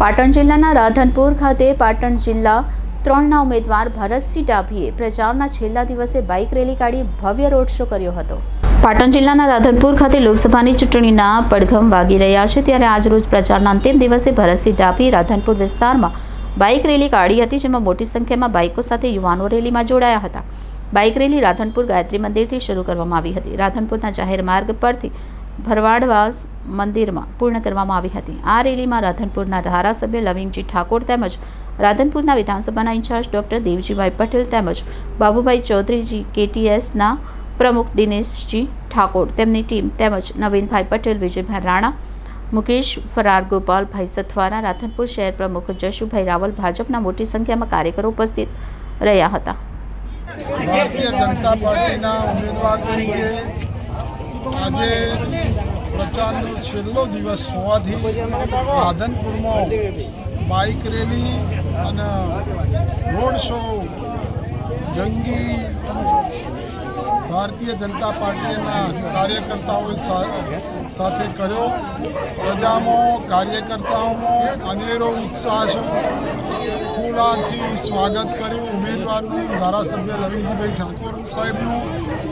પાટણ જિલ્લાના રાધનપુર ખાતે પાટણ જિલ્લા ત્રણના ઉમેદવાર ભરતસિંહ ડાભીએ પ્રચારના છેલ્લા દિવસે બાઇક રેલી કાઢી ભવ્ય રોડ શો કર્યો હતો. પાટણ જિલ્લાના રાધનપુર ખાતે લોકસભાની ચૂંટણીના પડઘમ વાગી રહ્યા છે ત્યારે આજરોજ પ્રચારના અંતિમ દિવસે ભરતસિંહ ડાભી રાધનપુર વિસ્તારમાં બાઇક રેલી કાઢી હતી જેમાં મોટી સંખ્યામાં બાઇકો સાથે યુવાનો રેલીમાં જોડાયા હતા. બાઇક રેલી રાધનપુર ગાયત્રી મંદિરથી શરૂ કરવામાં આવી હતી. રાધનપુરના જાહેર માર્ગ પરથી ભરવાડવાસ મંદિરમાં પૂર્ણ કરવામાં આવી હતી. આ રેલીમાં રાધનપુરના ધારાસભ્ય લવિંગજી ઠાકોર તેમજ રાધનપુરના વિધાનસભાના ઇન્ચાર્જ ડૉક્ટર દેવજીભાઈ પટેલ તેમજ બાબુભાઈ ચૌધરીજી, કેટીએસના પ્રમુખ દિનેશજી ઠાકોર, તેમની ટીમ તેમજ નવીનભાઈ પટેલ, વિજયભાઈ રાણા, મુકેશ ફરાર, ગોપાલભાઈ સથવારા, રાધનપુર શહેર પ્રમુખ જશુભાઈ રાવલ ભાજપના મોટી સંખ્યામાં કાર્યકરો ઉપસ્થિત રહ્યા હતા. ભારતીય જનતા પાર્ટીના ઉમેદવાર તરીકે આજે પ્રચારનો છેલ્લો દિવસ હોવાથી રાધનપુરમાં બાઇક રેલી અને રોડ શો, જંગી, ભારતીય જનતા પાર્ટીના કાર્યકર્તાઓએ સાથે કર્યો. પ્રજામાં કાર્યકર્તાઓમાં અનેરો ઉત્સાહ છે. ફૂલાથી સ્વાગત કર્યું ઉમેદવારનું ધારાસભ્ય રવિજીભાઈ ઠાકોર સાહેબનું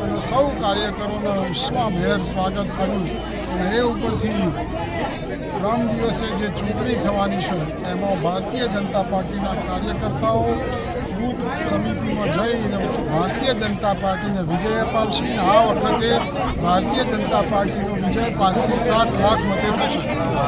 અને સૌ કાર્યકરોના ઉષ્માભેર સ્વાગત કર્યું અને એ ઉપરથી ત્રણ દિવસે જે ચૂંટણી થવાની છે એમાં ભારતીય જનતા પાર્ટીના કાર્યકર્તાઓ બૂથ સમિતિમાં જઈને ભારતીય જનતા પાર્ટીને વિજય અપાવશે. આ વખતે ભારતીય જનતા પાર્ટીનો વિજય પાંચથી સાત લાખ મતે થશે.